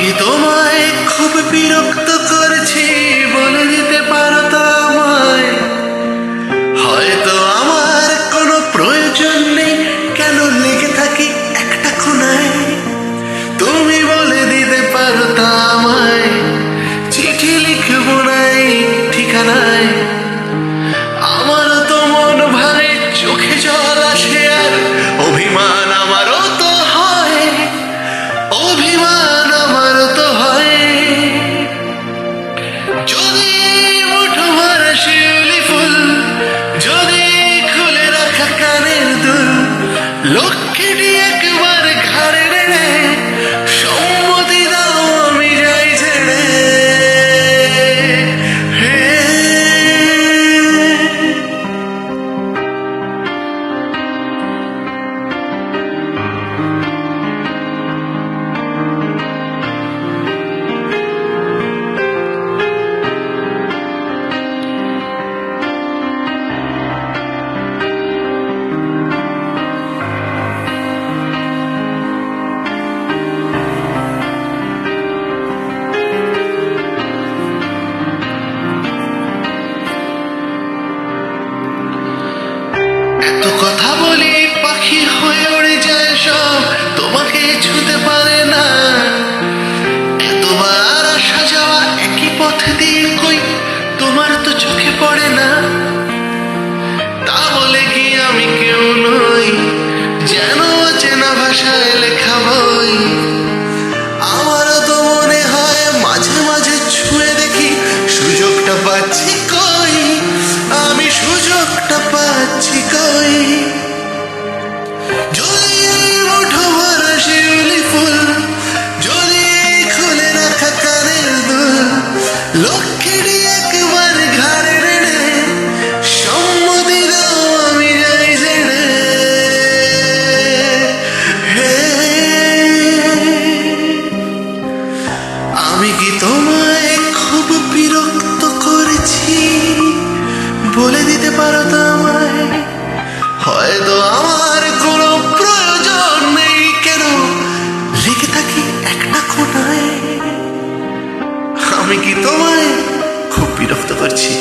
কি তোমায় খুব বিরক্ত করছি। বলে দিতে পারো Look এত কথা বলি, পাখি হয়ে উড়ে যায় সব। তোমাকে ছুতে পারে না। এতবার আসা যাওয়া একই পথ দিয়ে কই? তোমার তো চোখে পড়ে না। তা বলে কি আমি কেউ নই? যেন চেনা ভাষায় লেখা বলে দিতে পারো তো হয়তো আমার কোনো প্রয়োজন নেই কেন? রেখে থাকি একটা কোথায় আমি কি তোমায় খুব বিরক্ত করছি?